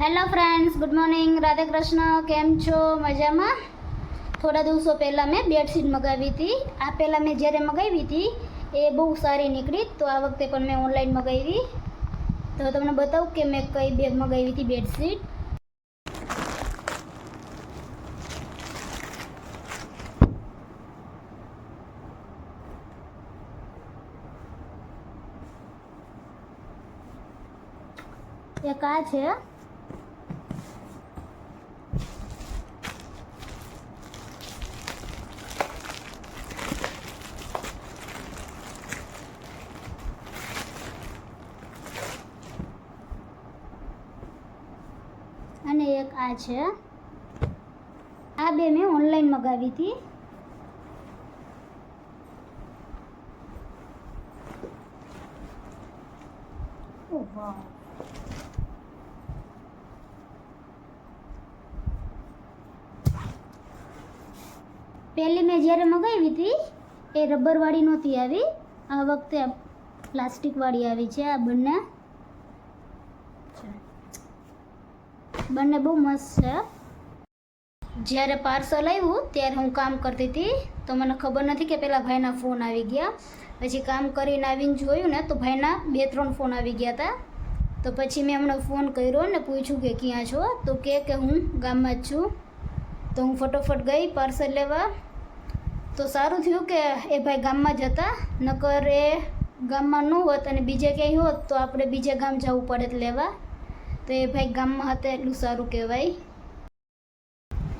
Hello friends good morning Radhe Krishna કેમ છો? મજામાં? થોડા દિવસો પહેલાં મેં બેડશીટ મગાવી હતી. આ પહેલાં મેં જ્યારે મગાવી હતી, એ બહુ સારી નીકળી. તો આ વખતે પણ મેં ઓનલાઈન મગાવી. તો તમને બતાવું કે મેં કઈ બેગ મગાવી હતી બેડશીટ એક આ છે અને એક આ છે. આ બે મેં ઓનલાઈન મગાવી હતી. પહેલી મેં જ્યારે મગાવી હતી, એ રબરવાળી નહોતી આવી. આ વખતે પ્લાસ્ટિકવાળી આવી છે, આ બંને. બંને બહુ મસ્ત છે. જ્યારે પાર્સલ આવ્યું, ત્યારે હું કામ કરતી હતી. તો મને ખબર નથી કે પેલા ભાઈના ફોન આવી ગયા. પછી કામ કરીને આવીને જોયું ને, તો ભાઈના બે ત્રણ ફોન આવી ગયા હતા. તો પછી મેં હમણાં ફોન કર્યો ને પૂછ્યું કે ક્યાં છો? તો કે કે હું ગામમાં જ છું. તો હું ફટોફટ ગઈ પાર્સલ લેવા. તો સારું થયું કે એ ભાઈ ગામમાં જ હતા. નકર એ ગામમાં ન હોત અને બીજે ક્યાંય હોત, તો આપણે બીજે ગામ જવું પડે લેવા. તો એ ભાઈ ગામમાં હતા એટલું સારું કહેવાય.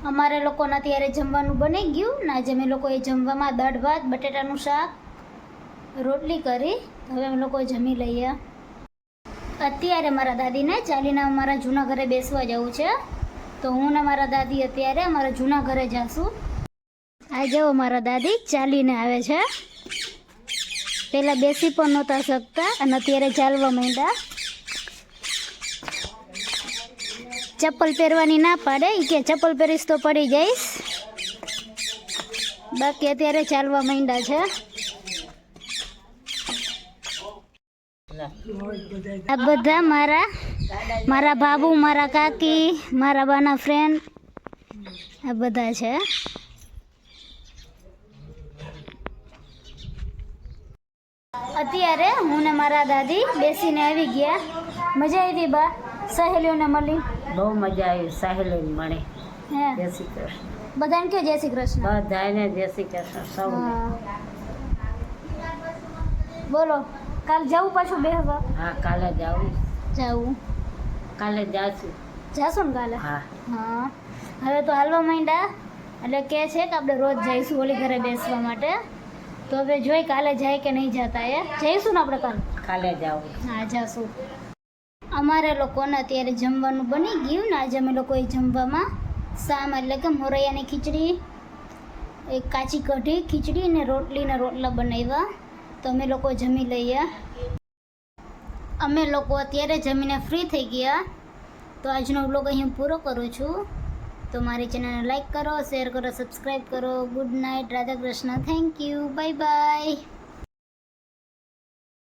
અમારે લોકોને અત્યારે જમવાનું બની ગયું ને આજે અમે લોકોએ જમવામાં દાળ ભાત, બટેટાનું શાક, રોટલી કરી. હવે અમે લોકો જમી લઈએ. અત્યારે મારા દાદીને ચાલીને અમારા જૂના ઘરે બેસવા જવું છે. તો હું ને મારા દાદી અત્યારે અમારા જૂના ઘરે જાશું. આ જાઓ મારા દાદી ચાલીને આવે છે. પહેલાં બેસી પણ નહોતા શકતા અને અત્યારે ચાલવા માંડ્યા. ચપ્પલ પહેરવાની ના પાડે? કે ચપ્પલ પહેરીશ તો પડી જઈશ. બાકી અત્યારે ચાલવા માંડ્યા છે. આ બધા મારા મારા બાબુ, મારા કાકી, મારા બાના ફ્રેન્ડ આ બધા છે. અત્યારે હું ને મારા દાદી બેસીને આવી ગયા. મજા આવી બા. સહેલીઓને મળી? બહુ મજા આવી. સાહેલી મળે. હે. જય શ્રી કૃષ્ણ. બધાને કે જય શ્રી કૃષ્ણ. બધાને જય શ્રી કૃષ્ણ સૌને. બોલો કાલ જવું પાછું બેહવા હા કાલે જાવું. જવું. કાલે જાશું. જાશું ને કાલે? હા. હા. હવે તો હાલવા માંડ્યા. એટલે કે છે કે આપણે રોજ જઈશું ઓલી ઘરે બેસવા માટે. તો હવે જોઈ કાલે જાય કે નહીં જતા એ જઈશું ને આપણે કાલે? કાલે જાવ. હા જાશું. અમારે લોકોને અત્યારે જમવાનું બની ગયું ને આજે અમે લોકોએ જમવામાં શામ એટલે કે મોરૈયાની ખીચડી, એક કાચી કઢી, ખીચડી ને રોટલીના રોટલા બનાવ્યા. તો અમે લોકો જમી લઈએ. અમે લોકો અત્યારે જમીને ફ્રી થઈ ગયા. તો આજનો વ્લોગ અહીં પૂરો કરું છું. તો મારી ચેનલને લાઈક કરો શેર કરો સબસ્ક્રાઈબ કરો. Good night Radha Krishna. Thank you bye bye